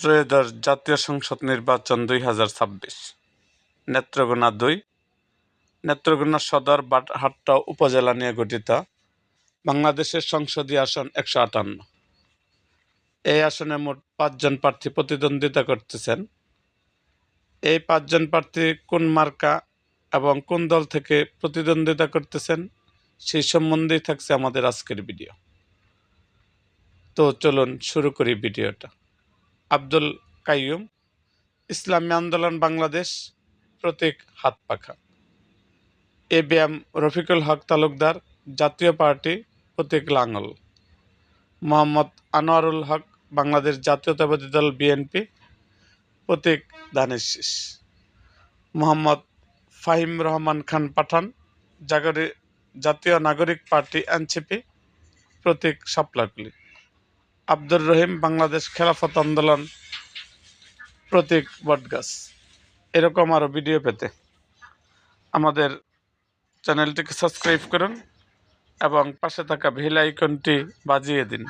ত্রয়োদশ জাতীয় সংসদ নির্বাচন দুই হাজার ছাব্বিশ। নেত্রকোনা দুই, নেত্রকোনা সদর বাটহাট্টা উপজেলা নিয়ে গঠিত। বাংলাদেশের সংসদীয় আসন একশো আটান্ন। এই আসনে মোট পাঁচজন প্রার্থী প্রতিদ্বন্দ্বিতা করতেছেন। এই পাঁচজন প্রার্থী কোন মার্কা এবং কোন দল থেকে প্রতিদ্বন্দ্বিতা করতেছেন, সেই সম্বন্ধেই থাকছে আমাদের আজকের ভিডিও। তো চলুন শুরু করি ভিডিওটা। আব্দুল কাইয়ুম, ইসলামী আন্দোলন বাংলাদেশ, প্রতীক হাত পাখা। A B M Rafiqul Haque Talukdar, Jatiya Party, প্রতীক লাঙ্গল মোহাম্মদ আনোয়ারুল হক, বাংলাদেশ জাতীয়তাবাদী দল বিএনপি, প্রতীক ধানের মোহাম্মদ ফাহিম রহমান খান পাঠান, জাগরি, জাতীয় নাগরিক পার্টি এনসিপি, প্রতীক শাপলাকুলি। আব্দুর রহিম বাংলাদেশ খেলাফত আন্দোলন প্রতীক বটগাছ। এরকম আরও ভিডিও পেতে আমাদের চ্যানেলটিকে সাবস্ক্রাইব করুন এবং পাশে থাকা বেল আইকনটি বাজিয়ে দিন।